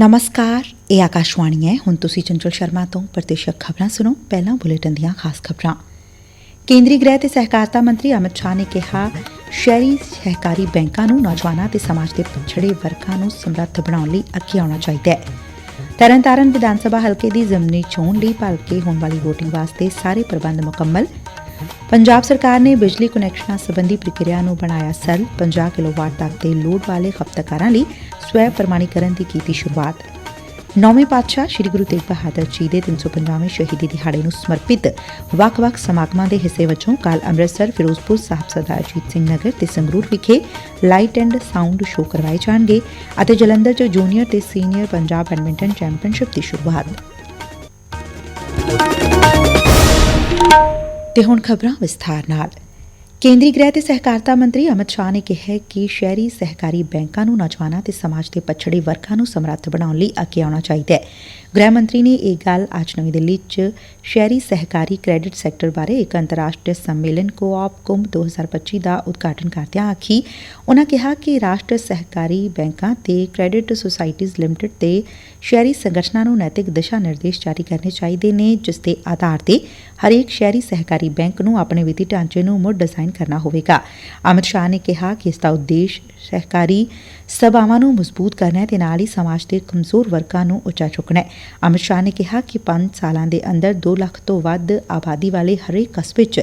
ਨਮਸਕਾਰ, ਇਹ ਆਕਾਸ਼ਵਾਣੀ ਹੈ। ਹੁਣ ਤੁਸੀਂ ਚੰਚਲ ਸ਼ਰਮਾ ਤੋਂ ਪ੍ਰਤੀਸ਼ਕ ਖਬਰਾਂ ਸੁਣੋ। ਪਹਿਲਾਂ ਬੁਲੇਟਿਨ ਦੀਆਂ ਖਾਸ ਖਬਰਾਂ। ਕੇਂਦਰੀ ਗ੍ਰਹਿ ਤੇ ਸਹਿਕਾਰਤਾ ਮੰਤਰੀ ਅਮਿਤ ਸ਼ਾਹ ਨੇ ਕਿਹਾ, ਸ਼ਹਿਰੀ ਸਹਿਕਾਰੀ ਬੈਂਕਾਂ ਨੂੰ ਨੌਜਵਾਨਾਂ ਤੇ ਸਮਾਜ ਦੇ ਪਿਛੜੇ ਵਰਗਾਂ ਨੂੰ ਸਮਰੱਥ ਬਣਾਉਣ ਲਈ ਅੱਗੇ ਆਉਣਾ ਚਾਹੀਦਾ ਹੈ। ਤਰਨਤਾਰਨ ਵਿਧਾਨ ਸਭਾ ਹਲਕੇ ਦੀ ਜ਼ਮਨੀ ਚੋਣ ਲਈ ਭਲਕੇ ਹੋਣ ਵਾਲੀ VOTING ਵਾਸਤੇ ਸਾਰੇ ਪ੍ਰਬੰਧ ਮੁਕੰਮਲ। ਪੰਜਾਬ ਸਰਕਾਰ ਨੇ ਬਿਜਲੀ ਕੁਨੈਕਸ਼ਨਾਂ ਸਬੰਧੀ ਪ੍ਰਕਿਰਿਆ ਨੂੰ ਬਣਾਇਆ ਸਰਲ 50 ਕਿਲੋਵਾਟ ਤੱਕ ਦੇ ਲੋਡ ਵਾਲੇ ਖਪਤਕਾਰਾਂ ਲਈ ਸਵੈ ਪ੍ਰਮਾਣੀਕਰਨ ਦੀ ਕੀਤੀ ਸ਼ੁਰੂਆਤ। ਨੌਵੇਂ ਪਾਤਸ਼ਾਹ ਸ੍ਰੀ ਗੁਰੂ ਤੇਗ ਬਹਾਦਰ ਜੀ ਦੇ 350ਵੇਂ ਸ਼ਹੀਦੀ ਦਿਹਾੜੇ ਨੂੰ ਸਮਰਪਿਤ ਵੱਖ-ਵੱਖ ਸਮਾਗਮਾਂ ਦੇ ਹਿੱਸੇ ਵਜੋਂ ਕੱਲ ਅੰਮ੍ਰਿਤਸਰ, ਫਿਰੋਜ਼ਪੁਰ ਸਾਹਿਬ ਸਰਦਾਰ ਅਜੀਤ ਸਿੰਘ ਨਗਰ ਤੇ ਸੰਗਰੂਰ ਵਿਖੇ ਲਾਈਟ ਐਂਡ ਸਾਊਂਡ ਸ਼ੋਅ ਕਰਵਾਏ ਜਾਣਗੇ ਅਤੇ ਜਲੰਧਰ 'ਚ ਜੂਨੀਅਰ ਤੇ ਸੀਨੀਅਰ ਪੰਜਾਬ ਬੈਡਮਿੰਟਨ ਚੈਂਪੀਅਨਸ਼ਿਪ ਦੀ ਸ਼ੁਰੂਆਤ। ਤੇ ਹੁਣ ਖਬਰਾਂ ਵਿਸਥਾਰ ਨਾਲ। ਕੇਂਦਰੀ ਗ੍ਰਹਿ ਤੇ ਸਹਿਕਾਰਤਾ ਮੰਤਰੀ ਅਮਿਤ ਸ਼ਾਹ ਨੇ ਕਿਹਾ ਕਿ ਸ਼ਹਿਰੀ ਸਹਿਕਾਰੀ ਬੈਂਕਾਂ ਨੂੰ ਨੌਜਵਾਨਾਂ ਤੇ ਸਮਾਜ ਦੇ ਪਛੜੇ ਵਰਗਾਂ ਨੂੰ ਸਮਰੱਥ ਬਣਾਉਣ ਲਈ ਅੱਗੇ ਆਉਣਾ ਚਾਹੀਦੈ ਗ੍ਰਹਿ ਮੰਤਰੀ ਨੇ ਇਹ ਗੱਲ ਅੱਜ ਨਵੀਂ ਦਿੱਲੀ 'ਚ ਸ਼ਹਿਰੀ ਸਹਿਕਾਰੀ ਕ੍ਰੈਡਿਟ ਸੈਕਟਰ ਬਾਰੇ ਇੱਕ ਅੰਤਰਰਾਸ਼ਟਰੀ ਸੰਮੇਲਨ ਕੋਆਪ ਕੁੰਭ 2025 ਦਾ ਉਦਘਾਟਨ ਕਰਦਿਆਂ ਆਖੀ, ਉਨ੍ਹਾਂ ਕਿਹਾ ਕਿ ਰਾਸ਼ਟਰੀ ਸਹਿਕਾਰੀ ਬੈਂਕਾਂ ਤੇ ਕ੍ਰੈਡਿਟ ਸੁਸਾਇਟੀਜ਼ ਲਿਮਟਿਡ ਤੇ ਸ਼ਹਿਰੀ ਸੰਗਠਨਾਂ ਨੂੰ ਨੈਤਿਕ ਦਿਸ਼ਾ ਨਿਰਦੇਸ਼ ਜਾਰੀ ਕਰਨੇ ਚਾਹੀਦੇ ਨੇ, ਜਿਸ ਦੇ ਆਧਾਰ ਤੇ ਹਰੇਕ ਸ਼ਹਿਰੀ ਸਹਿਕਾਰੀ ਬੈਂਕ ਨੂੰ ਆਪਣੇ ਵਿੱਤੀ ਢਾਂਚੇ ਨੂੰ ਮੁੜ ਡਿਜ਼ਾਈਨ ਕਰਨਾ ਹੋਵੇਗਾ। ਅਮਿਤ ਸ਼ਾਹ ਨੇ ਕਿਹਾ ਕਿ ਇਸ ਦਾ ਉਦੇਸ਼ ਸਹਿਕਾਰੀ ਸਭਾਵਾਂ ਨੂੰ ਮਜ਼ਬੂਤ ਕਰਨਾ ਹੈ ਤੇ ਨਾਲ ਹੀ ਸਮਾਜ ਦੇ ਕਮਜ਼ੋਰ ਵਰਗਾਂ ਨੂੰ ਉੱਚਾ ਚੁੱਕਣਾ ਹੈ। ਅਮਿਤ ਸ਼ਾਹ ਨੇ ਕਿਹਾ ਕਿ 5 ਸਾਲਾਂ ਦੇ ਅੰਦਰ 2 ਲੱਖ ਤੋਂ ਵੱਧ ਆਬਾਦੀ ਵਾਲੇ ਹਰੇਕ ਕਸਬੇ 'ਚ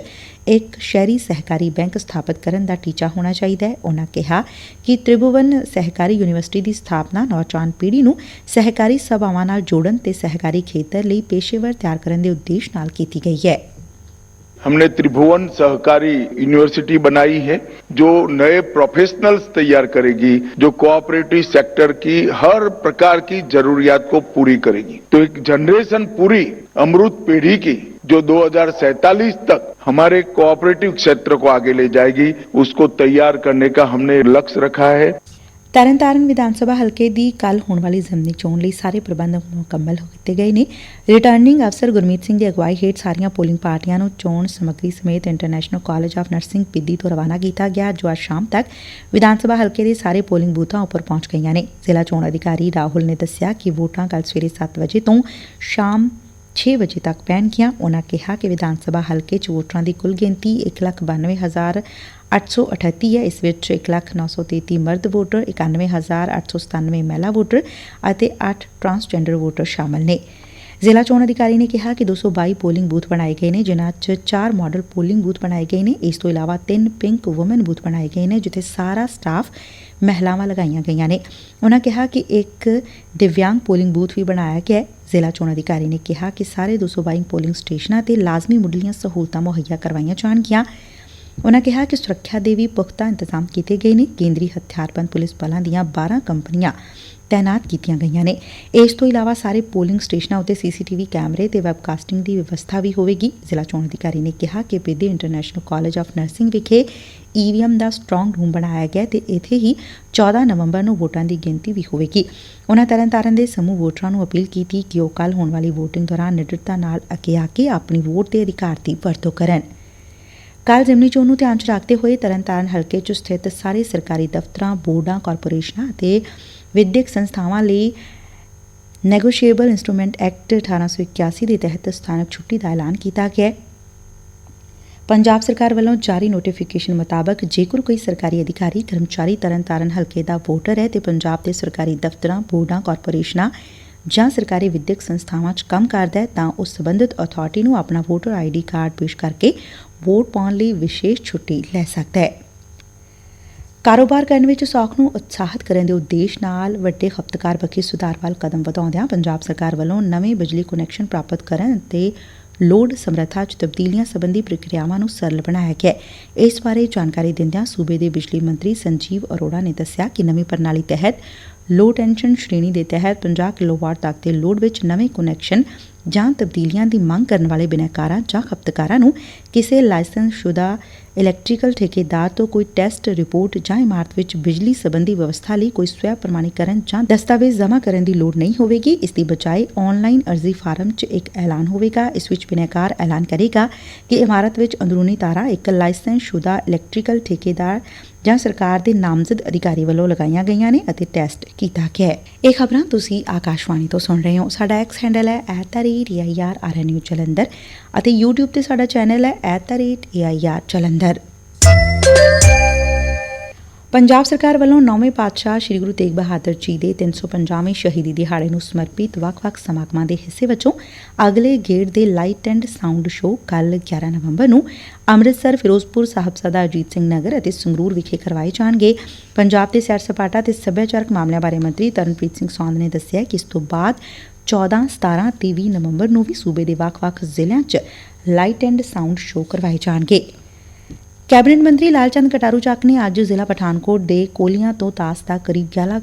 ਇੱਕ ਸ਼ਹਿਰੀ ਸਹਿਕਾਰੀ ਬੈਂਕ ਸਥਾਪਿਤ ਕਰਨ ਦਾ ਟੀਚਾ ਹੋਣਾ ਚਾਹੀਦਾ ਹੈ। ਉਹਨਾਂ ਕਿਹਾ ਕਿ ਤ੍ਰਿਭੁਵਨ ਸਹਿਕਾਰੀ ਯੂਨੀਵਰਸਿਟੀ ਦੀ ਸਥਾਪਨਾ ਨੌਜਵਾਨ ਪੀੜ੍ਹੀ ਨੂੰ ਸਹਿਕਾਰੀ ਸਭਾਵਾਂ ਨਾਲ ਜੋੜਨ ਤੇ ਸਹਿਕਾਰੀ ਖੇਤਰ ਲਈ ਪੇਸ਼ੇਵਰ ਤਿਆਰ ਕਰਨ ਦੇ ਉਦੇਸ਼ ਨਾਲ ਕੀਤੀ ਗਈ ਹੈ। हमने त्रिभुवन सहकारी यूनिवर्सिटी बनाई है, जो नए प्रोफेशनल्स तैयार करेगी, जो कोऑपरेटिव सेक्टर की हर प्रकार की जरूरियात को पूरी करेगी। तो एक जनरेशन पूरी अमृत पीढ़ी की, जो 2047 तक हमारे कोऑपरेटिव क्षेत्र को आगे ले जाएगी, उसको तैयार करने का हमने लक्ष्य रखा है। ਤਰਨਤਾਰਨ ਵਿਧਾਨ ਸਭਾ ਹਲਕੇ ਦੀ ਕੱਲ ਹੋਣ ਵਾਲੀ ਜ਼ਮਨੀ ਚੋਣ ਲਈ ਸਾਰੇ ਪ੍ਰਬੰਧ ਮੁਕੰਮਲ ਹੋ ਕੀਤੇ ਗਏ ਨੇ। ਰਿਟਰਨਿੰਗ ਅਫਸਰ ਗੁਰਮੀਤ ਸਿੰਘ ਦੀ ਅਗਵਾਈ ਹੇਠ ਸਾਰੀਆਂ ਪੋਲਿੰਗ ਪਾਰਟੀਆਂ ਨੂੰ ਚੋਣ ਸਮੱਗਰੀ ਸਮੇਤ international college of nursing Piddi ਤੋਂ ਰਵਾਨਾ ਕੀਤਾ ਗਿਆ, ਜੋ ਅੱਜ ਸ਼ਾਮ ਤੱਕ ਵਿਧਾਨ ਸਭਾ ਹਲਕੇ ਦੇ ਸਾਰੇ ਪੋਲਿੰਗ ਬੂਥਾਂ ਉੱਪਰ ਪਹੁੰਚ ਗਈਆਂ ਨੇ। ਜ਼ਿਲ੍ਹਾ ਚੋਣ ਅਧਿਕਾਰੀ ਰਾਹੁਲ ਨੇ ਦੱਸਿਆ ਕਿ ਵੋਟਾਂ ਕੱਲ ਸਵੇਰੇ 7 ਵਜੇ ਤੋਂ ਸ਼ਾਮ 6 ਵਜੇ ਤੱਕ ਪੈਣਗੀਆਂ। ਉਹਨਾਂ ਕਿਹਾ ਕਿ ਵਿਧਾਨ ਸਭਾ ਹਲਕੇ 'ਚ ਵੋਟਰਾਂ ਦੀ ਕੁੱਲ ਗਿਣਤੀ 192838 ਹੈ, ਇਸ ਵਿੱਚ 1933 ਮਰਦ ਵੋਟਰ 91897 ਮਹਿਲਾ ਵੋਟਰ ਅਤੇ 8 ਟਰਾਂਸਜੈਂਡਰ ਵੋਟਰ ਸ਼ਾਮਲ ਨੇ। ਜ਼ਿਲ੍ਹਾ ਚੋਣ ਅਧਿਕਾਰੀ ਨੇ ਕਿਹਾ ਕਿ 222 ਪੋਲਿੰਗ ਬੂਥ ਬਣਾਏ ਗਏ ਨੇ, ਜਿਨ੍ਹਾਂ 'ਚ 4 ਮਾਡਲ ਪੋਲਿੰਗ ਬੂਥ ਬਣਾਏ ਗਏ ਨੇ। ਇਸ ਤੋਂ ਇਲਾਵਾ 3 ਪਿੰਕ ਔਮਨ ਬੂਥ ਬਣਾਏ ਗਏ ਨੇ, ਜਿੱਥੇ ਸਾਰਾ ਸਟਾਫ ਮਹਿਲਾਵਾਂ ਲਗਾਈਆਂ ਗਈਆਂ ਨੇ। ਉਹਨਾਂ ਕਿਹਾ ਕਿ ਇੱਕ ਦਿਵਿਆਂਗ ਪੋਲਿੰਗ ਬੂਥ ਵੀ ਬਣਾਇਆ ਗਿਆ ਹੈ। ਜ਼ਿਲ੍ਹਾ ਚੋਣ ਅਧਿਕਾਰੀ ਨੇ ਕਿਹਾ ਕਿ ਸਾਰੇ 222 ਪੋਲਿੰਗ ਸਟੇਸ਼ਨਾਂ ਤੇ ਲਾਜ਼ਮੀ ਮੁੱਢਲੀਆਂ ਸਹੂਲਤਾਂ ਮੁਹੱਈਆ ਕਰਵਾਈਆਂ ਜਾਣਗੀਆਂ। ਉਨੂਾ ਕਿਹਾ ਕਿ ਸੁਰੱਖਿਆ ਦੇ ਵੀ ਪੁਖਤਾ ਇੰਤਜ਼ਾਮ ਕੀਤੇ ਗਏ ਨੇ। ਕੇਂਦਰੀ ਹਥਿਆਰਬੰਦ ਪੁਲਿਸ ਬਲਾਂ ਦੀਆਂ 12 ਕੰਪਨੀਆਂ ਤਾਇਨਾਤ ਕੀਤੀਆਂ ਗਈਆਂ ਨੇ। ਇਸ ਤੋਂ ਇਲਾਵਾ ਸਾਰੇ ਪੋਲਿੰਗ ਸਟੇਸ਼ਨਾਂ ਉੱਤੇ ਸੀਸੀਟੀਵੀ ਕੈਮਰੇ ਤੇ ਵੈਬਕਾਸਟਿੰਗ ਦੀ ਵਿਵਸਥਾ ਵੀ ਹੋਵੇਗੀ। ਜ਼ਿਲ੍ਹਾ ਚੋਣ ਅਧਿਕਾਰੀ ਨੇ ਕਿਹਾ ਕਿ Bedi international college of nursing ਵਿਖੇ ਈਵੀਐਮ ਦਾ ਸਟਰੋਂਗ ਰੂਮ ਬਣਾਇਆ ਗਿਆ ਤੇ ਇੱਥੇ ਹੀ 14 ਨਵੰਬਰ ਨੂੰ ਵੋਟਾਂ ਦੀ ਗਿਣਤੀ ਵੀ ਹੋਵੇਗੀ। ਉਨ੍ਹਾਂ ਤਰਨਤਾਰਨ ਦੇ ਸਮੂਹ ਵੋਟਰਾਂ ਨੂੰ ਅਪੀਲ ਕੀਤੀ ਕਿ ਉਹ ਕੱਲ ਹੋਣ ਵਾਲੀ VOTING ਦੌਰਾਨ ਨਿਡਰਤਾ ਨਾਲ ਅੱਗੇ ਆ ਕੇ ਆਪਣੀ ਵੋਟ ਦੇ ਅਧਿਕਾਰ ਦੀ ਵਰਤੋਂ ਕਰਨ। ਕੱਲ ਜ਼ਿਮਨੀ ਚੋਣ ਨੂੰ ਧਿਆਨ 'ਚ ਰੱਖਦੇ ਹੋਏ ਤਰਨਤਾਰਨ ਹਲਕੇ 'ਚ ਸਥਿਤ ਸਾਰੇ ਸਰਕਾਰੀ ਦਫ਼ਤਰਾਂ, ਬੋਰਡਾਂ, ਕਾਰਪੋਰੇਸ਼ਨਾਂ ਅਤੇ ਵਿਦਿਅਕ ਸੰਸਥਾਵਾਂ ਲਈ ਨੈਗੋਸ਼ੀਏਬਲ ਇਨਸਟਰੂਮੈਂਟ ਐਕਟ 1881 ਦੇ ਤਹਿਤ ਸਥਾਨਕ ਛੁੱਟੀ ਦਾ ਐਲਾਨ ਕੀਤਾ ਗਿਆ ਹੈ। ਪੰਜਾਬ ਸਰਕਾਰ ਵੱਲੋਂ ਜਾਰੀ ਨੋਟੀਫਿਕੇਸ਼ਨ ਮੁਤਾਬਕ ਜੇਕਰ ਕੋਈ ਸਰਕਾਰੀ ਅਧਿਕਾਰੀ, ਕਰਮਚਾਰੀ ਤਰਨਤਾਰਨ ਹਲਕੇ ਦਾ ਵੋਟਰ ਹੈ ਤੇ ਪੰਜਾਬ ਦੇ ਸਰਕਾਰੀ ਦਫ਼ਤਰਾਂ, ਬੋਰਡਾਂ, ਕਾਰਪੋਰੇਸ਼ਨਾਂ ਜਾਂ ਸਰਕਾਰੀ ਵਿਦਿਅਕ ਸੰਸਥਾਵਾਂ 'ਚ ਕੰਮ ਕਰਦਾ ਹੈ ਤਾਂ ਉਸ ਸਬੰਧਤ ਅਥਾਰਟੀ ਨੂੰ ਆਪਣਾ ਵੋਟਰ ਆਈਡੀ ਕਾਰਡ ਪੇਸ਼ ਕਰਕੇ ਵੋਟ ਪਾਉਣ ਲਈ ਵਿਸ਼ੇਸ਼ ਛੁੱਟੀ ਲੈ ਸਕਦਾ ਹੈ। ਕਾਰੋਬਾਰ ਕਰਨ ਵਿੱਚ ਸੌਖ ਨੂੰ ਉਤਸ਼ਾਹਿਤ ਕਰਨ ਦੇ ਉਦੇਸ਼ ਨਾਲ ਵੱਡੇ ਖਪਤਕਾਰ ਪੱਖੀ ਸੁਧਾਰ ਵੱਲ ਕਦਮ ਵਧਾਉਂਦਿਆਂ ਪੰਜਾਬ ਸਰਕਾਰ ਵੱਲੋਂ ਨਵੇਂ ਬਿਜਲੀ ਕੁਨੈਕਸ਼ਨ ਪ੍ਰਾਪਤ ਕਰਨ ਅਤੇ ਲੋਡ ਸਮਰੱਥਾ 'ਚ ਤਬਦੀਲੀਆਂ ਸੰਬੰਧੀ ਪ੍ਰਕਿਰਿਆਵਾਂ ਨੂੰ ਸਰਲ ਬਣਾਇਆ ਗਿਆ ਹੈ। ਇਸ ਬਾਰੇ ਜਾਣਕਾਰੀ ਦਿੰਦਿਆਂ ਸੂਬੇ ਦੇ ਬਿਜਲੀ ਮੰਤਰੀ ਸੰਜੀਵ ਅਰੋੜਾ ਨੇ ਦੱਸਿਆ ਕਿ ਨਵੀਂ ਪ੍ਰਣਾਲੀ ਤਹਿਤ ਲੋ ਟੈਂਸ਼ਨ ਸ਼੍ਰੇਣੀ ਦੇ ਤਹਿਤ 50 ਕਿਲੋਵਾਟ ਤੱਕ ਦੇ ਲੋਡ ਵਿੱਚ ਨਵੇਂ ਕੁਨੈਕਸ਼ਨ ਜਾਂ ਤਬਦੀਲੀਆਂ ਦੀ ਮੰਗ ਕਰਨ ਵਾਲੇ ਬਿਨੈਕਾਰਾਂ ਜਾਂ ਖਪਤਕਾਰਾਂ ਨੂੰ ਕਿਸੇ ਲਾਇਸੈਂਸਸ਼ੁਦਾ ਇਲੈਕਟ੍ਰੀਕਲ ਠੇਕੇਦਾਰ ਤੋਂ ਕੋਈ ਟੈਸਟ, ਰਿਪੋਰਟ ਜਾਂ ਇਮਾਰਤ ਵਿੱਚ ਬਿਜਲੀ ਸੰਬੰਧੀ ਵਿਵਸਥਾ ਲਈ ਕੋਈ ਸਵੈ ਪ੍ਰਮਾਣੀਕਰਨ ਜਾਂ ਦਸਤਾਵੇਜ਼ ਜਮ੍ਹਾਂ ਕਰਨ ਦੀ ਲੋੜ ਨਹੀਂ ਹੋਵੇਗੀ। ਇਸ ਦੀ ਬਜਾਏ ਆਨਲਾਈਨ ਅਰਜ਼ੀ ਫਾਰਮ 'ਚ ਇੱਕ ਐਲਾਨ ਹੋਵੇਗਾ। ਇਸ ਵਿੱਚ ਬਿਨੈਕਾਰ ਐਲਾਨ ਕਰੇਗਾ ਕਿ ਇਮਾਰਤ ਵਿੱਚ ਅੰਦਰੂਨੀ ਤਾਰਾਂ ਇੱਕ ਲਾਇਸੈਂਸਸ਼ੁਦਾ ਇਲੈਕਟ੍ਰੀਕਲ ਠੇਕੇਦਾਰ ਜਾਂ ਸਰਕਾਰ ਦੇ ਨਾਮਜ਼ਦ ਅਧਿਕਾਰੀ ਵੱਲੋਂ ਲਗਾਈਆਂ ਗਈਆਂ ਨੇ ਅਤੇ ਟੈਸਟ ਕੀਤਾ ਗਿਆ ਹੈ। ਇਹ ਖਬਰਾਂ ਤੁਸੀਂ ਆਕਾਸ਼ਵਾਣੀ ਤੋਂ ਸੁਣ ਰਹੇ ਹੋ। ਸਾਡਾ ਐਕਸ ਹੈਂਡਲ ਹੈ @airrnu ਜਲੰਧਰ ਅਤੇ YouTube ਤੇ ਸਾਡਾ ਚੈਨਲ ਹੈ @air ਜਲੰਧਰ। ਪੰਜਾਬ ਸਰਕਾਰ ਵੱਲੋਂ ਨੌਵੇਂ ਪਾਤਸ਼ਾਹ ਸ੍ਰੀ ਗੁਰੂ ਤੇਗ ਬਹਾਦਰ ਜੀ ਦੇ 350ਵੇਂ ਸ਼ਹੀਦੀ ਦਿਹਾੜੇ ਨੂੰ ਸਮਰਪਿਤ ਵੱਖ-ਵੱਖ ਸਮਾਗਮਾਂ ਦੇ ਹਿੱਸੇ ਵਜੋਂ ਅਗਲੇ ਗੇੜ ਦੇ ਲਾਈਟ ਐਂਡ ਸਾਊਂਡ ਸ਼ੋਅ ਕੱਲ 11 ਨਵੰਬਰ ਨੂੰ ਅੰਮ੍ਰਿਤਸਰ, ਫਿਰੋਜ਼ਪੁਰ, ਸਾਹਿਬਜ਼ਾਦਾ ਅਜੀਤ ਸਿੰਘ ਨਗਰ ਅਤੇ ਸੰਗਰੂਰ ਵਿਖੇ ਕਰਵਾਏ ਜਾਣਗੇ। ਪੰਜਾਬ ਦੇ ਸੈਰ ਸਪਾਟਾ ਤੇ ਸੱਭਿਆਚਾਰਕ ਮਾਮਲਿਆਂ ਬਾਰੇ ਮੰਤਰੀ ਤਰਨਪ੍ਰੀਤ ਸਿੰਘ ਸੌਂਦ ਨੇ ਦੱਸਿਆ ਕਿ ਇਸ ਤੋਂ ਬਾਅਦ 14, 17 ਤੇ 20 ਨਵੰਬਰ ਨੂੰ ਵੀ ਸੂਬੇ ਦੇ ਵੱਖ-ਵੱਖ ਜ਼ਿਲ੍ਹਿਆਂ 'ਚ ਲਾਈਟ ਐਂਡ ਸਾਊਂਡ ਸ਼ੋਅ ਕਰਵਾਏ ਜਾਣਗੇ। ਕੈਬਨਿਟ ਮੰਤਰੀ ਲਾਲਚੰਦ ਕਟਾਰੂ ਚੱਕ ਨੇ ਅੱਜ ਜ਼ਿਲ੍ਹਾ ਪਠਾਨਕੋਟ ਦੇ ਕੋਲੀਆਂ ਤੋਂ ਤਾਸ ਤੱਕ ਕਰੀਬ 11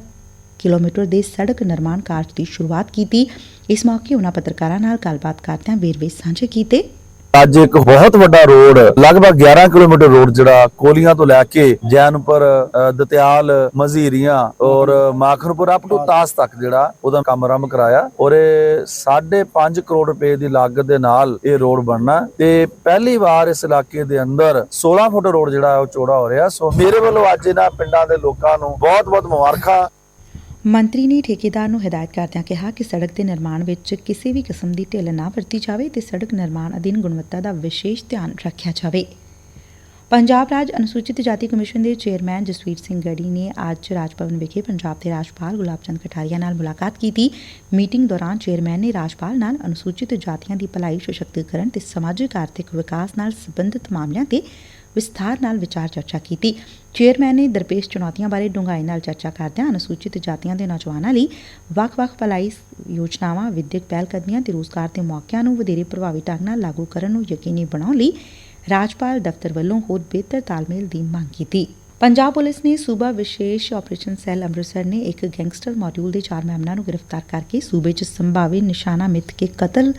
ਕਿਲੋਮੀਟਰ ਦੇ ਸੜਕ ਨਿਰਮਾਣ ਕਾਰਜ ਦੀ ਸ਼ੁਰੂਆਤ ਕੀਤੀ। ਇਸ ਮੌਕੇ ਉਨ੍ਹਾਂ ਪੱਤਰਕਾਰਾਂ ਨਾਲ ਗੱਲਬਾਤ ਕਰਦਿਆਂ ਵੇਰਵੇ ਸਾਂਝੇ ਕੀਤੇ। ਅੱਜ ਇੱਕ ਬਹੁਤ ਵੱਡਾ ਰੋਡ ਲਗਭਗ 11 ਕਿਲੋਮੀਟਰ ਰੋਡ ਜਿਹੜਾ ਕੋਲੀਆਂ ਤੋਂ ਲੈ ਕੇ ਜੈਨਪੁਰ ਅ, ਦਤਿਆਲ ਮਜ਼ੀਰੀਆਂ ਔਰ ਮਾਖਰਪੁਰ ਅਪ ਟੂ ਤਾਸ ਤੱਕ ਜਿਹੜਾ ਉਹਦਾ ਕੰਮ ਆਰੰਭ ਕਰਾਇਆ ਔਰ ਇਹ 5.5 ਕਰੋੜ ਰੁਪਏ ਦੀ ਲਾਗਤ ਦੇ ਨਾਲ ਇਹ ਰੋਡ ਬਣਨਾ। ਤੇ ਪਹਿਲੀ ਵਾਰ ਇਸ ਇਲਾਕੇ ਦੇ ਅੰਦਰ 16 ਫੁੱਟ ਰੋਡ ਜਿਹੜਾ ਉਹ ਚੌੜਾ ਹੋ ਰਿਹਾ। ਸੋ ਮੇਰੇ ਵੱਲੋਂ ਅੱਜ ਇਹਨਾਂ ਪਿੰਡਾਂ ਦੇ ਲੋਕਾਂ ਨੂੰ ਬਹੁਤ ਬਹੁਤ ਮੁਬਾਰਕਾਂ। ਮੰਤਰੀ ਨੇ ਠੇਕੇਦਾਰ ਨੂੰ ਹਦਾਇਤ ਕਰਦਿਆਂ ਕਿਹਾ ਕਿ ਸੜਕ ਦੇ ਨਿਰਮਾਣ ਵਿੱਚ ਕਿਸੇ ਵੀ ਕਿਸਮ ਦੀ ਢਿੱਲ ਨਾ ਵਰਤੀ ਜਾਵੇ ਤੇ ਸੜਕ ਨਿਰਮਾਣ ਅਧੀਨ ਗੁਣਵੱਤਾ ਦਾ ਵਿਸ਼ੇਸ਼ ਧਿਆਨ ਰੱਖਿਆ ਜਾਵੇ। ਪੰਜਾਬ ਰਾਜ ਅਨੁਸੂਚਿਤ ਜਾਤੀ ਕਮਿਸ਼ਨ ਦੇ ਚੇਅਰਮੈਨ ਜਸਵੀਰ ਸਿੰਘ ਗੜੀ ਨੇ ਅੱਜ ਰਾਜ ਭਵਨ ਵਿਖੇ ਪੰਜਾਬ ਦੇ ਰਾਜਪਾਲ ਗੁਲਾਬ ਚੰਦ ਕਟਾਰੀਆ ਨਾਲ ਮੁਲਾਕਾਤ ਕੀਤੀ। ਮੀਟਿੰਗ ਦੌਰਾਨ ਚੇਅਰਮੈਨ ਨੇ ਰਾਜਪਾਲ ਨਾਲ ਅਨੁਸੂਚਿਤ ਜਾਤੀਆਂ ਦੀ ਭਲਾਈ ਸਸ਼ਕਤੀਕਰਨ ਤੇ ਸਮਾਜਿਕ ਆਰਥਿਕ ਵਿਕਾਸ ਨਾਲ ਸਬੰਧਤ ਮਾਮਲਿਆਂ ਤੇ ਵਿਸਥਾਰ ਨਾਲ ਵਿਚਾਰ ਚਰਚਾ ਕੀਤੀ। ਚੇਅਰਮੈਨ ਨੇ ਦਰਪੇਸ਼ ਚੁਣੌਤੀਆਂ ਬਾਰੇ ਡੂੰਘਾਈ ਨਾਲ ਚਰਚਾ ਕਰਦਿਆਂ ਅਨੁਸੂਚਿਤ ਜਾਤੀਆਂ ਦੇ ਨੌਜਵਾਨਾਂ ਲਈ ਵੱਖ-ਵੱਖ ਭਲਾਈ ਯੋਜਨਾਵਾਂ, ਵਿਦਿਅਕ ਪਹਿਲਕਦਮੀਆਂ ਤੇ ਰੋਜ਼ਗਾਰ ਦੇ ਮੌਕਿਆਂ ਨੂੰ ਵਧੇਰੇ ਪ੍ਰਭਾਵੀ ਢੰਗ ਨਾਲ ਲਾਗੂ ਕਰਨ ਨੂੰ ਯਕੀਨੀ ਬਣਾਉਣ ਲਈ ਰਾਜਪਾਲ ਦਫ਼ਤਰ ਵੱਲੋਂ ਹੋਰ ਬਿਹਤਰ ਤਾਲਮੇਲ ਦੀ ਮੰਗ ਕੀਤੀ। ਪੰਜਾਬ ਪੁਲਿਸ ਨੇ ਸੂਬਾ ਵਿਸ਼ੇਸ਼ ਆਪਰੇਸ਼ਨ ਸੈੱਲ ਅੰਮ੍ਰਿਤਸਰ ਨੇ ਇੱਕ ਗੈਂਗਸਟਰ ਮੋਡਿਊਲ ਦੇ ਚਾਰ ਮੈਂਬਰਾਂ ਨੂੰ ਗ੍ਰਿਫਤਾਰ ਕਰਕੇ ਸੂਬੇ 'ਚ ਸੰਭਾਵੀ ਨਿਸ਼ਾਨਾ ਮਿੱਥ ਕੇ ਕਤਲ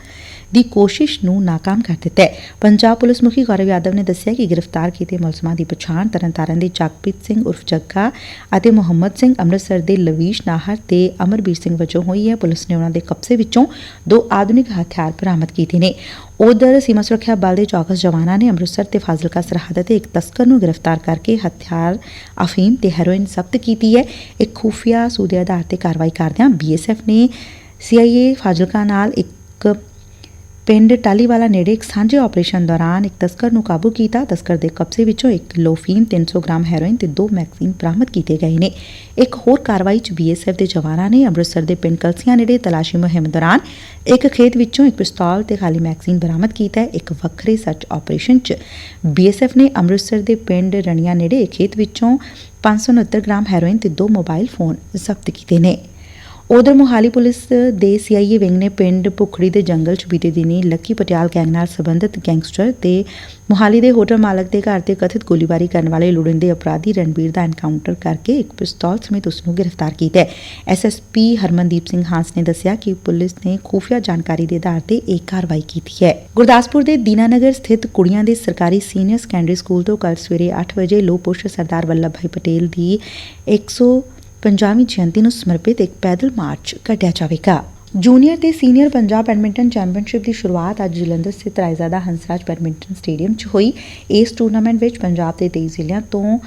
ਦੀ ਕੋਸ਼ਿਸ਼ ਨੂੰ ਨਾਕਾਮ ਕਰ ਦਿੱਤਾ ਹੈ। ਪੰਜਾਬ ਪੁਲਿਸ ਮੁਖੀ ਗੌਰਵ ਯਾਦਵ ਨੇ ਦੱਸਿਆ ਕਿ ਗ੍ਰਿਫਤਾਰ ਕੀਤੇ ਮੁਲਜ਼ਮਾਂ ਦੀ ਪਛਾਣ ਤਰਨਤਾਰਨ ਦੇ ਜਗਪ੍ਰੀਤ ਸਿੰਘ ਉਰਫ ਜੱਗਾ ਅਤੇ ਮੁਹੰਮਦ ਸਿੰਘ ਅੰਮ੍ਰਿਤਸਰ ਦੇ ਲਵੀਸ਼ ਨਾਹਰ ਤੇ ਅਮਰਬੀਰ ਸਿੰਘ ਵਜੋਂ ਹੋਈ ਹੈ। ਪੁਲਿਸ ਨੇ ਉਹਨਾਂ ਦੇ ਕਬਜ਼ੇ ਵਿੱਚੋਂ ਦੋ ਆਧੁਨਿਕ ਹਥਿਆਰ ਬਰਾਮਦ ਕੀਤੇ ਨੇ। ਉਧਰ ਸੀਮਾ ਸੁਰੱਖਿਆ ਬਲ ਦੇ ਚੌਕਸ ਜਵਾਨਾਂ ਨੇ ਅੰਮ੍ਰਿਤਸਰ ਤੇ ਫਾਜ਼ਿਲਕਾ ਸਰਹੱਦ ਤੇ ਇੱਕ ਤਸਕਰ ਨੂੰ ਗ੍ਰਿਫਤਾਰ ਕਰਕੇ ਹਥਿਆਰ, ਅਫੀਮ ਤੇ ਹੈਰੋਇਨ ਜ਼ਬਤ ਕੀਤੀ ਹੈ। ਇੱਕ ਖੂਫੀਆ ਸੂਦੇ ਆਧਾਰ ਤੇ ਕਾਰਵਾਈ ਕਰਦਿਆਂ ਬੀਐਸਐਫ ਨੇ ਸੀਆਈਏ ਫਾਜ਼ਿਲਕਾ ਨਾਲ ਇੱਕ ਪਿੰਡ ਟਾਲੀਵਾਲਾ ਨੇੜੇ ਇੱਕ ਸਾਂਝੇ ਆਪਰੇਸ਼ਨ ਦੌਰਾਨ ਇੱਕ ਤਸਕਰ ਨੂੰ ਕਾਬੂ ਕੀਤਾ। ਤਸਕਰ ਦੇ ਕਬਜ਼ੇ ਵਿੱਚੋਂ ਇੱਕ ਕਿਲੋ ਫੀਮ 300 ਗ੍ਰਾਮ ਹੈਰੋਇਨ ਤੇ ਦੋ ਮੈਗਜ਼ੀਨ ਬਰਾਮਦ ਕੀਤੇ ਗਏ ਨੇ। ਇੱਕ ਹੋਰ ਕਾਰਵਾਈ 'ਚ ਬੀਐਸਐਫ ਦੇ ਜਵਾਨਾਂ ਨੇ ਅੰਮ੍ਰਿਤਸਰ ਦੇ ਪਿੰਡ ਕਲਸੀਆਂ ਨੇੜੇ ਤਲਾਸ਼ੀ ਮੁਹਿੰਮ ਦੌਰਾਨ ਇੱਕ ਖੇਤ ਵਿੱਚੋਂ ਇੱਕ ਪਿਸਤੌਲ ਤੇ ਖਾਲੀ ਮੈਗਜ਼ੀਨ ਬਰਾਮਦ ਕੀਤਾ। ਹੈ ਇੱਕ ਵੱਖਰੇ ਸਰਚ ਆਪਰੇਸ਼ਨ 'ਚ ਬੀਐਸਐਫ ਨੇ ਅੰਮ੍ਰਿਤਸਰ ਦੇ ਪਿੰਡ ਰਣੀਆਂ ਨੇੜੇ ਖੇਤ ਵਿੱਚੋਂ 569 ਗ੍ਰਾਮ ਹੈਰੋਇਨ ਤੇ ਦੋ ਮੋਬਾਈਲ ਫੋਨ ਜ਼ਬਤ ਕੀਤੇ ਨੇ। ਉਧਰ ਮੋਹਾਲੀ ਪੁਲਿਸ ਦੇ ਸੀਆਈਏ ਵਿੰਗ ਨੇ ਪਿੰਡ ਭੁਖੜੀ ਦੇ ਜੰਗਲ 'ਚ ਬੀਤੇ ਦਿਨੀ ਲੱਕੀ ਪਟਿਆਲ ਗੈਂਗ ਨਾਲ ਸੰਬੰਧਿਤ ਗੈਂਗਸਟਰ ਤੇ ਮੋਹਾਲੀ ਦੇ ਹੋਟਲ ਮਾਲਕ ਦੇ ਘਰ ਤੇ ਕਥਿਤ ਗੋਲੀਬਾਰੀ ਕਰਨ ਵਾਲੇ ਲੁੜਿੰਦੇ ਅਪਰਾਧੀ ਰਣਬੀਰ ਦਾ ਐਨਕਾਊਂਟਰ ਕਰਕੇ ਇੱਕ ਪਿਸਤੌਲ ਸਮੇਤ ਉਸ ਨੂੰ ਗ੍ਰਿਫਤਾਰ ਕੀਤਾ ਹੈ। ਐਸਐਸਪੀ ਹਰਮਨਦੀਪ ਸਿੰਘ ਹਾਂਸ ਨੇ ਦੱਸਿਆ ਕਿ ਪੁਲਿਸ ਨੇ ਖੂਫੀਆ ਜਾਣਕਾਰੀ ਦੇ ਆਧਾਰ ਤੇ ਇਹ ਕਾਰਵਾਈ ਕੀਤੀ ਹੈ। ਗੁਰਦਾਸਪੁਰ ਦੇ ਦੀਨਾਨਗਰ ਸਥਿਤ ਕੁੜੀਆਂ ਦੇ ਸਰਕਾਰੀ ਸੀਨੀਅਰ ਸੈਕੰਡਰੀ ਸਕੂਲ ਤੋਂ ਕੱਲ ਸਵੇਰੇ 8 ਵਜੇ ਲੋ ਪੁਰਸ਼ ਸਰਦਾਰ ਵੱਲਭ ਭਾਈ ਪਟੇਲ ਦੀ 100 ਪੰਜਾਬੀ ਜਯੰਤੀ ਨੂੰ ਸਮਰਪਿਤ ਇੱਕ ਪੈਦਲ ਮਾਰਚ ਕੱਢਿਆ ਜਾਵੇਗਾ। ਜੂਨੀਅਰ ਤੇ ਸੀਨੀਅਰ ਪੰਜਾਬ ਬੈਡਮਿੰਟਨ ਚੈਂਪੀਅਨਸ਼ਿਪ ਦੀ ਸ਼ੁਰੂਆਤ ਅੱਜ ਜਲੰਧਰ ਸਥਿਤ ਰਾਇਜ਼ਾਦਾ ਹੰਸਰਾਜ ਬੈਡਮਿੰਟਨ ਸਟੇਡੀਅਮ 'ਚ ਹੋਈ। ਇਸ ਟੂਰਨਾਮੈਂਟ ਵਿੱਚ ਪੰਜਾਬ ਦੇ 23 ਜ਼ਿਲ੍ਹਿਆਂ ਤੋਂ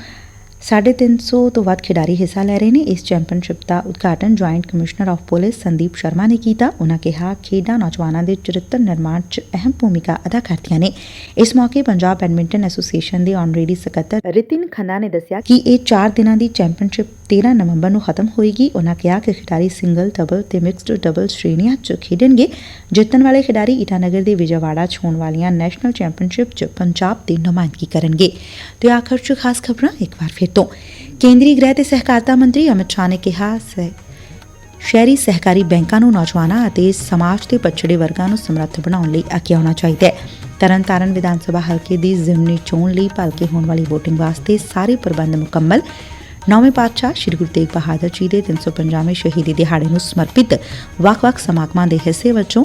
350 ਤੋਂ ਵੱਧ ਖਿਡਾਰੀ ਹਿੱਸਾ ਲੈ ਰਹੇ ਨੇ। ਇਸ ਚੈਂਪੀਅਨਸ਼ਿਪ ਦਾ ਉਦਘਾਟਨ joint commissioner of police Sandeep Sharma ਨੇ ਕੀਤਾ। ਉਹਨਾਂ ਕਿਹਾ, ਖੇਡਾਂ ਨੌਜਵਾਨਾਂ ਦੇ ਚਰਿੱਤਰ ਨਿਰਮਾਣ 'ਚ ਅਹਿਮ ਭੂਮਿਕਾ ਅਦਾ ਕਰਦੀਆਂ ਨੇ। ਇਸ ਮੌਕੇ ਪੰਜਾਬ ਬੈਡਮਿੰਟਨ ਐਸੋਸੀਏਸ਼ਨ ਦੇ ਆਨਰੇਰੀ ਸਕੱਤਰ ਰਿਤਿਨ ਖੰਨਾ ਨੇ ਦੱਸਿਆ ਕਿ ਇਹ 4 ਦਿਨਾਂ ਦੀ ਚੈਂਪੀਅਨਸ਼ਿਪ 13 ਨਵੰਬਰ ਨੂੰ ਖਤਮ ਹੋਏਗੀ। ਉਹਨਾਂ ਕਿਹਾ ਕਿ ਖਿਡਾਰੀ ਸਿੰਗਲ, ਡਬਲ ਤੇ ਮਿਕਸਡ ਡਬਲ ਸ਼੍ਰੇਣੀਆਂ 'ਚ ਖੇਡਣਗੇ। ਜਿੱਤਣ ਵਾਲੇ ਖਿਡਾਰੀ ਈਟਾਨਗਰ ਦੇ ਵਿਜੇਵਾੜਾ 'ਚ ਹੋਣ ਵਾਲੀਆਂ ਨੈਸ਼ਨਲ ਚੈਂਪੀਅਨਸ਼ਿਪ 'ਚ ਪੰਜਾਬ ਦੀ ਨੁਮਾਇੰਦਗੀ ਕਰਨਗੇ। ਤੇ ਆਖਰ 'ਚ ਖਾਸ ਖਬਰਾਂ ਇੱਕ ਵਾਰ ਫਿਰ ਤੋਂ ਕੇਂਦਰੀ ਗ੍ਰਹਿ ਤੇ ਸਹਿਕਾਰਤਾ ਮੰਤਰੀ ਅਮਿਤ ਸ਼ਾਹ ਨੇ ਕਿਹਾ ਸ਼ਹਿਰੀ ਸਹਿਕਾਰੀ ਬੈਂਕਾਂ ਨੂੰ ਨੌਜਵਾਨਾਂ ਅਤੇ ਸਮਾਜ ਦੇ ਪਛੜੇ ਵਰਗਾਂ ਨੂੰ ਸਮਰੱਥ ਬਣਾਉਣ ਲਈ ਅੱਗੇ ਆਉਣਾ ਚਾਹੀਦਾ ਹੈ। ਤਰਨਤਾਰਨ ਵਿਧਾਨ ਸਭਾ ਹਲਕੇ ਦੀ ਜ਼ਿਮਨੀ ਚੋਣ ਲਈ ਭਲਕੇ ਹੋਣ ਵਾਲੀ VOTING ਵਾਸਤੇ ਸਾਰੇ ਪ੍ਰਬੰਧ ਮੁਕੰਮਲ। ਨੌਵੇਂ ਪਾਤਸ਼ਾਹ ਸ੍ਰੀ ਗੁਰੂ ਤੇਗ ਬਹਾਦਰ ਜੀ ਦੇ 350ਵੇਂ ਸ਼ਹੀਦੀ ਦਿਹਾੜੇ ਨੂੰ ਸਮਰਪਿਤ ਵੱਖ-ਵੱਖ ਸਮਾਗਮਾਂ ਦੇ ਹਿੱਸੇ ਵਜੋਂ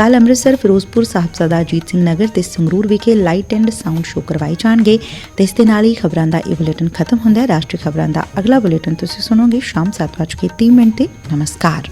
ਕੱਲ ਅੰਮ੍ਰਿਤਸਰ ਫਿਰੋਜ਼ਪੁਰ ਸਾਹਿਬਜ਼ਾਦਾ ਅਜੀਤ ਸਿੰਘ ਨਗਰ ਤੇ ਸੰਗਰੂਰ ਵਿਖੇ ਲਾਈਟ ਐਂਡ ਸਾਊਂਡ ਸ਼ੋਅ ਕਰਵਾਏ ਜਾਣਗੇ ਤੇ ਇਸ ਦੇ ਨਾਲ ਹੀ ਖਬਰਾਂ ਦਾ ਇਹ ਬੁਲੇਟਿਨ ਖਤਮ ਹੁੰਦਾ ਹੈ ਰਾਸ਼ਟਰੀ ਖਬਰਾਂ ਦਾ ਅਗਲਾ ਬੁਲੇਟਿਨ ਤੁਸੀਂ ਸੁਣੋਗੇ ਸ਼ਾਮ 7:30 ਮਿੰਟ ਤੇ ਨਮਸਕਾਰ